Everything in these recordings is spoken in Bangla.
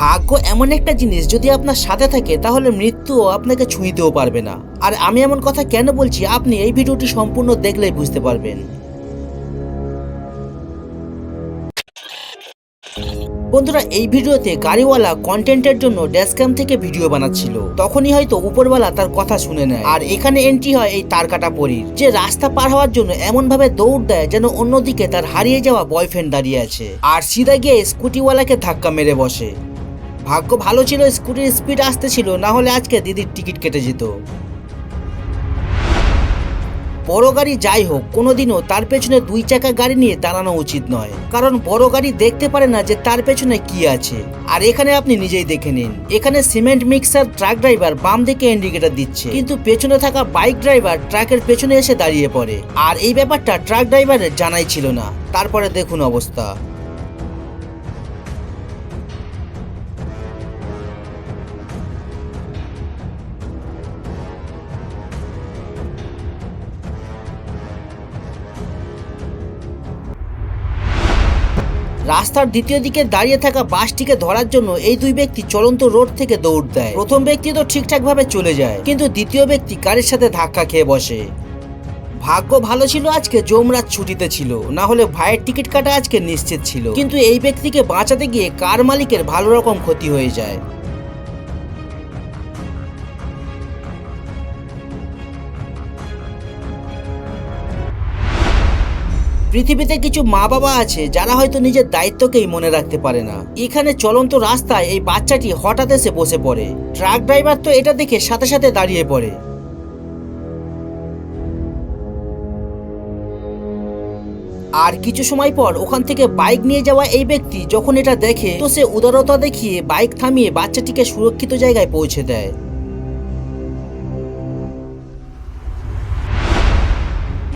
ভাগ্য এমন একটা জিনিস, যদি আপনার সাথে থাকে, তাহলে মৃত্যুও আপনাকে ছুঁইতেও পারবে না। আর আমি এমন কথা কেন বলছি, আপনি এই ভিডিওটি সম্পূর্ণ দেখলেই বুঝতে পারবেন। বন্ধুরা, এই ভিডিওতে গাড়িওয়ালা কন্টেন্টের জন্য ড্যাশক্যাম থেকে ভিডিও বানাচ্ছিল। তখনই হয়তো উপরওয়ালা তার কথা শুনে নেয়। আর এখানে এন্ট্রি হয় এই তার কাটা পরীর, যে রাস্তা পার হওয়ার জন্য এমন ভাবে দৌড় দেয় যেন অন্যদিকে তার হারিয়ে যাওয়া বয়ফ্রেন্ড দাঁড়িয়ে আছে। আর সিধা গিয়ে স্কুটিওয়ালাকে ধাক্কা মেরে বসে। ভাগ্য ভালো ছিল স্কুটির স্পিড আসতে ছিল, না হলে আজকে দিদির টিকিট কেটে যেত। বড় গাড়ি যাই হোক, কোনোদিনও তার পেছনে দুই চাকা গাড়ি নিয়ে দাঁড়ানো উচিত নয়। কারণ বড় গাড়ি দেখতে পারে না যে তার পেছনে কি আছে। আর এখানে আপনি নিজেই দেখে নিন, এখানে সিমেন্ট মিক্সার ট্রাক ড্রাইভার বাম দিকে ইন্ডিকেটর দিচ্ছে। কিন্তু পেছনে থাকা বাইক ড্রাইভার ট্রাকের পেছনে এসে দাঁড়িয়ে পড়ে। আর এই ব্যাপারটা ট্রাক ড্রাইভারের জানাই ছিল না। তারপরে দেখুন অবস্থা। রাস্তার দ্বিতীয় দিকে দাঁড়িয়ে থাকা বাসটিকে ধরার জন্য এই দুই ব্যক্তি চলন্ত রোড থেকে দৌড় দেয়। প্রথম ব্যক্তি তো ঠিকঠাক ভাবে চলে যায়, কিন্তু দ্বিতীয় ব্যক্তি কারের সাথে ধাক্কা খেয়ে বসে। ভাগ্য ভালো ছিল আজকে, যমরাজ ছুটিতে ছিল। না হলে ভাইয়ের টিকিট কাটা আজকে নিশ্চিত ছিল। কিন্তু এই ব্যক্তিকে বাঁচাতে গিয়ে কার মালিকের ভালো রকম ক্ষতি হয়ে যায়। পৃথিবীতে কিছু মা বাবা আছে, যারা হয়তো নিজের দায়িত্বকেই মনে রাখতে পারে না। এখানে চলন্ত রাস্তায় এই বাচ্চাটি হঠাৎ এসে বসে পড়ে। ট্রাক ড্রাইভার তো এটা দেখে সাথে সাথে দাঁড়িয়ে পড়ে। আর কিছু সময় পর ওখান থেকে বাইক নিয়ে যাওয়া এই ব্যক্তি যখন এটা দেখে, তো সে উদারতা দেখিয়ে বাইক থামিয়ে বাচ্চাটিকে সুরক্ষিত জায়গায় পৌঁছে দেয়।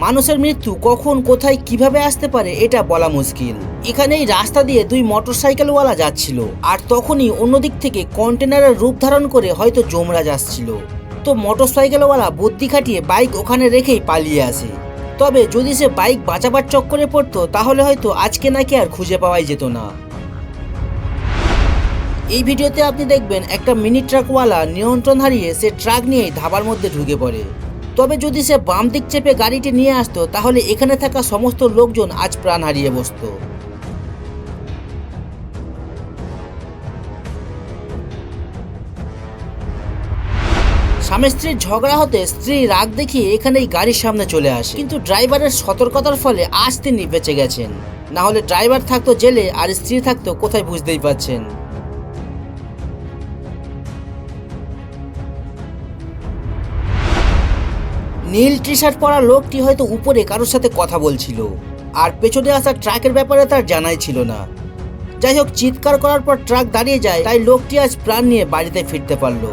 মানুষের মৃত্যু কখন, কোথায়, কীভাবে আসতে পারে, এটা বলা মুশকিল। এখানে এই রাস্তা দিয়ে দুই মোটরসাইকেলওয়ালা যাচ্ছিল, আর তখনই অন্যদিক থেকে কন্টেনারের রূপ ধারণ করে হয়তো যমরাজ আসছিল। তো মোটরসাইকেলওয়ালা বুদ্ধি খাটিয়ে বাইক ওখানে রেখেই পালিয়ে আসে। তবে যদি সে বাইক বাঁচাবার চক্করে পড়তো, তাহলে হয়তো আজকে নাকি আর খুঁজে পাওয়াই যেত না। এই ভিডিওতে আপনি দেখবেন একটা মিনি ট্রাকওয়ালা নিয়ন্ত্রণ হারিয়ে সে ট্রাক নিয়েই ধাবার মধ্যে ঢুকে পড়ে। তবে যদি সে বাম দিক চেপে গাড়িটি নিয়ে আসতো, তাহলে এখানে থাকা সমস্ত লোকজন আজ প্রাণ হারিয়ে বসতো। স্বামী স্ত্রীর ঝগড়া হতে স্ত্রী রাগ দেখিয়ে এখানেই গাড়ির সামনে চলে আসে। কিন্তু ড্রাইভারের সতর্কতার ফলে আজ তিনি বেঁচে গেছেন। না হলে ড্রাইভার থাকতো জেলে, আর স্ত্রী থাকতো কোথায় বুঝতেই পারছেন। নীল টি শার্ট পরা লোকটি হয়তো উপরে কারোর সাথে কথা বলছিল। আর পেছনে আসা ট্রাকের ব্যাপারে তার জানাই ছিল না। যাই হোক, চিৎকার করার পর ট্রাক দাঁড়িয়ে যায়, তাই লোকটি আজ প্রাণ নিয়ে বাড়িতে ফিরতে পারল।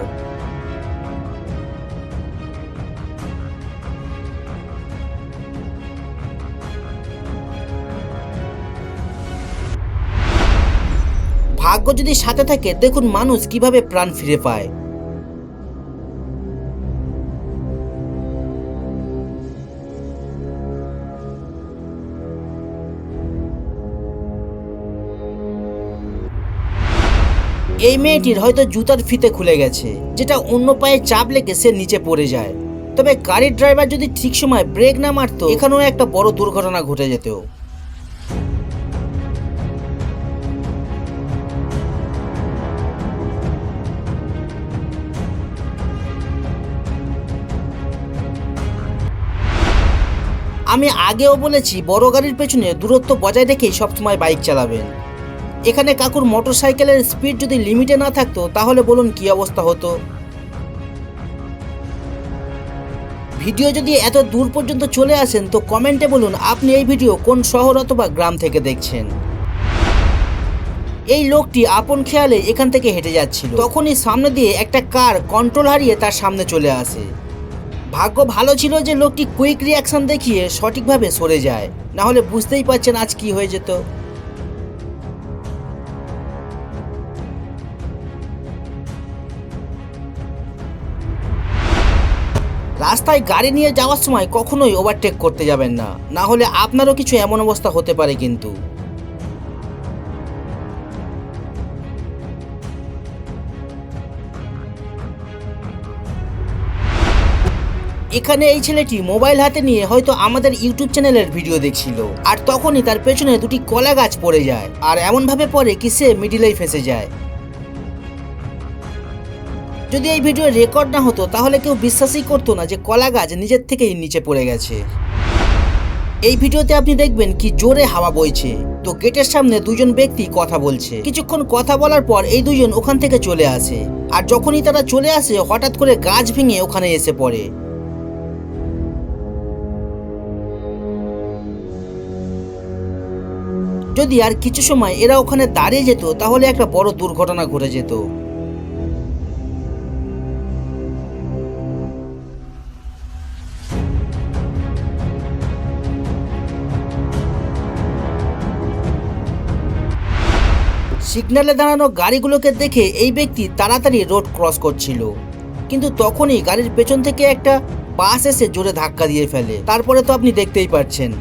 ভাগ্য যদি সাথে থাকে, দেখুন মানুষ কীভাবে প্রাণ ফিরে পায়। এই মেয়েটির হয়তো জুতার ফিতে খুলে গেছে, যেটা অন্য পায়ে চাপ লেগে সে নিচে পড়ে যায়। তবে গাড়ির ড্রাইভার যদি ঠিক সময় ব্রেক না মারতো, এখানেও একটা বড় দুর্ঘটনা ঘটে যেত। আমি আগেও বলেছি, বড় গাড়ির পেছনে দূরত্ব বজায় রেখেই সবসময় বাইক চালাবেন। এখানে কাকুর মোটরসাইকেলের স্পিড যদি লিমিটে না থাকতো, তাহলে বলুন কি অবস্থা হতো? ভিডিও যদি এত দূর পর্যন্ত চলে আসেন, তো কমেন্টে বলুন আপনি এই ভিডিও কোন শহর অথবা গ্রাম থেকে দেখছেন। এই লোকটি আপন খেয়ালে এখান থেকে হেঁটে যাচ্ছিল। তখনই সামনে দিয়ে একটা কার কন্ট্রোল হারিয়ে তার সামনে চলে আসে। ভাগ্য ভালো ছিল যে লোকটি কুইক রিয়াকশন দেখিয়ে সঠিকভাবে সরে যায়। না হলে বুঝতেই পারছেন আজ কি হয়ে যেত। রাস্তায় গাড়ি নিয়ে যাওয়ার সময় কখনোই ওভারটেক করতে যাবেন না। না হলে আপনারও কিছু এমন অবস্থা হতে পারে কিন্তু। এখানে এই ছেলেটি মোবাইল হাতে নিয়ে হয়তো আমাদের ইউটিউব চ্যানেলের ভিডিও দেখছিল। আর তখনই তার পেছনে দুটি কলা গাছ পড়ে যায়। আর এমনভাবে পরে কি সে মিডিলেই ফেসে যায়। যদি এই ভিডিও রেকর্ড না হতো, তাহলে কেউ বিশ্বাসই করতো না যে কলা গাছ নিজের থেকেই নিচে পড়ে গেছে। এই ভিডিওতে আপনি দেখবেন কি জোরে হাওয়া বইছে। তো গেটের সামনে দুজন ব্যক্তি কথা বলছে। কিছুক্ষণ কথা বলার পর এই দুজন ওখান থেকে চলে আসে। আর যখনই তারা চলে আসে, হঠাৎ করে গাছ ভেঙে ওখানে এসে পড়ে। যদি আর কিছু সময় এরা ওখানে দাঁড়িয়ে যেত, তাহলে একটা বড় দুর্ঘটনা ঘটে যেত। সিগন্যালে দাঁড়ানো গাড়িগুলোকে দেখে এই ব্যক্তি তাড়াতাড়ি রোড ক্রস করছিল। কিন্তু তখনই গাড়ির পেছন থেকে একটা বাস এসে জোরে ধাক্কা দিয়ে ফেলে। তারপরে তো আপনি দেখতেই পাচ্ছেন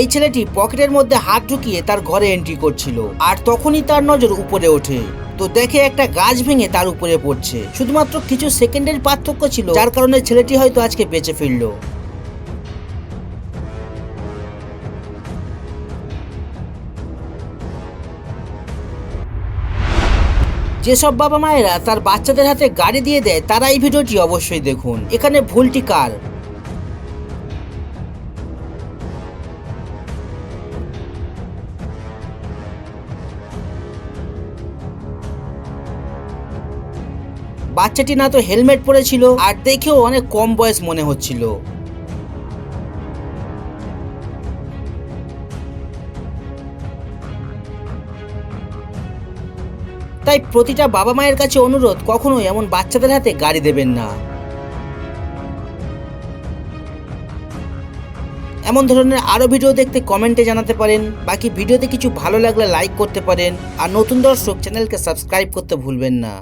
এই ছেলেটি পকেটের মধ্যে হাত ঢুকিয়ে তার ঘরে এন্ট্রি করছিল। আর তখনই তার নজর উপরে ওঠে। তো দেখে একটা গাছ ভেঙে তার উপরে পড়ছে। শুধুমাত্র কিছু সেকেন্ডের পার্থক্য ছিল, যার কারণে ছেলেটি হয়তো আজকে বেঁচে ফিরল। যেসব বাবা মায়েরা তার বাচ্চাদের হাতে গাড়ি দিয়ে দেয়, তারা এই ভিডিওটি অবশ্যই দেখুন। এখানে ভুলটি কার? বাচ্চাটি না তো হেলমেট পরেছিল, আর দেখেও অনেক কম বয়স মনে হচ্ছিল। তাই প্রতিটা বাবা মায়ের কাছে অনুরোধ, কখনোই এমন বাচ্চাদের হাতে গাড়ি দেবেন না। এমন ধরনের আরও ভিডিও দেখতে কমেন্টে জানাতে পারেন, বাকি ভিডিওতে কিছু ভালো লাগলে লাইক করতে পারেন, আর নতুন দর্শক চ্যানেলকে সাবস্ক্রাইব করতে ভুলবেন না।